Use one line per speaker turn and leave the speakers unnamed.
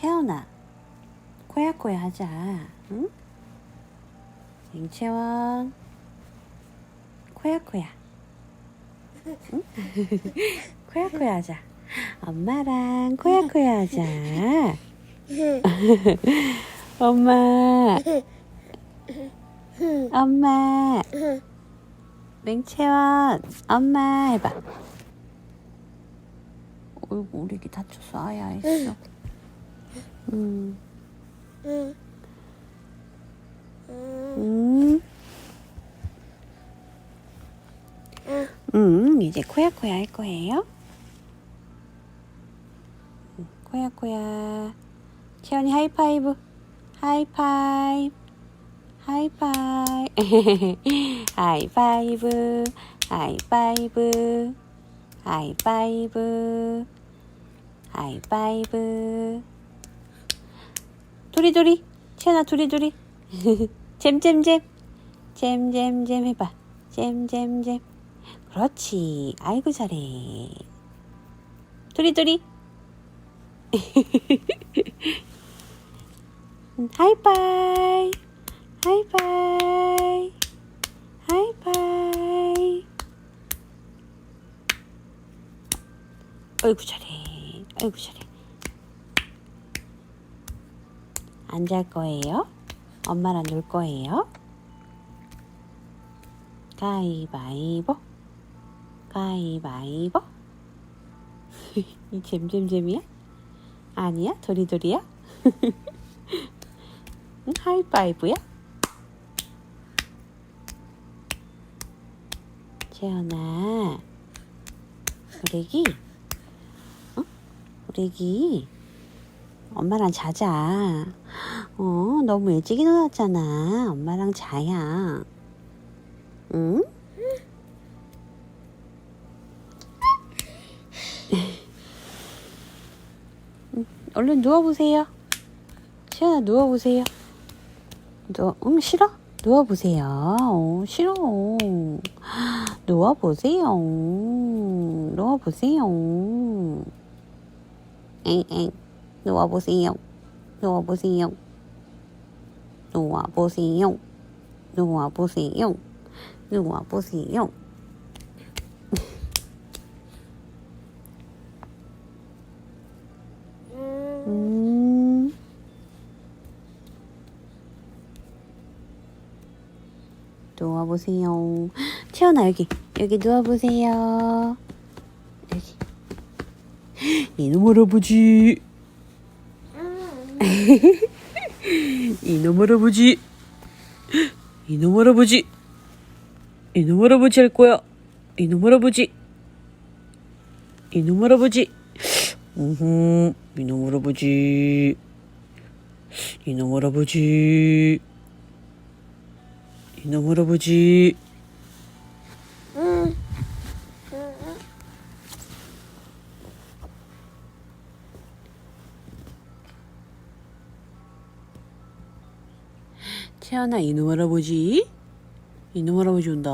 채연아, 코야코야 하자. 응? 잉채원, 코야코야. 응? 코야코야 하자. 엄마랑 코야코야 하자. 엄마, 엄마, 맹채원, 엄마 해봐. 어이구, 우리 애기 다쳤어. 아야 했어. 음, 음. 음, 이제 코야코야 할 거예요. 음, 코야코야. 채연이 하이파이브. 하이파이브. 하이파이브. 하이파이브. 하이파이브. 하이파이브. 하이파이브. 두리두리. 채연아 두리두리. 잼잼잼. 잼잼잼 해봐. 잼잼잼. 그렇지. 아이고 잘해. 두리두리. 하이파이. 하이파이. 하이파이. 아이고 잘해. 아이고 잘해. 안 잘 거예요? 엄마랑 놀 거예요? 가위바위보. 가위바위보. 이 잼잼잼이야? 아니야? 도리도리야? 응, 하이파이브야? 재현아, 우리 애기, 어? 우리 애기, 엄마랑 자자. 어, 너무 일찍 일어났잖아. 엄마랑 자야. 응? 얼른 누워보세요. 시연아 누워보세요. 누워, 응 싫어? 누워보세요. 어, 싫어. 누워보세요. 누워보세요. 엥엥. 누워보세요. 누워보세요. 누워보세요. 누워보세요. 누워보세요. 음. 누워보세요. 채연아, 여기. 여기 누워보세요. 여기. 이놈 할아버지. 이놈 할아버지. 이놈 할아버지. 이놈 할아버지 할 거야. 이놈 할아버지. 이놈 할아버지. 우후, 이놈 할아버지. 이놈 할아버지. 이놈 할아버지. 채연아, 이놈 할아버지. 이놈 할아버지 온다.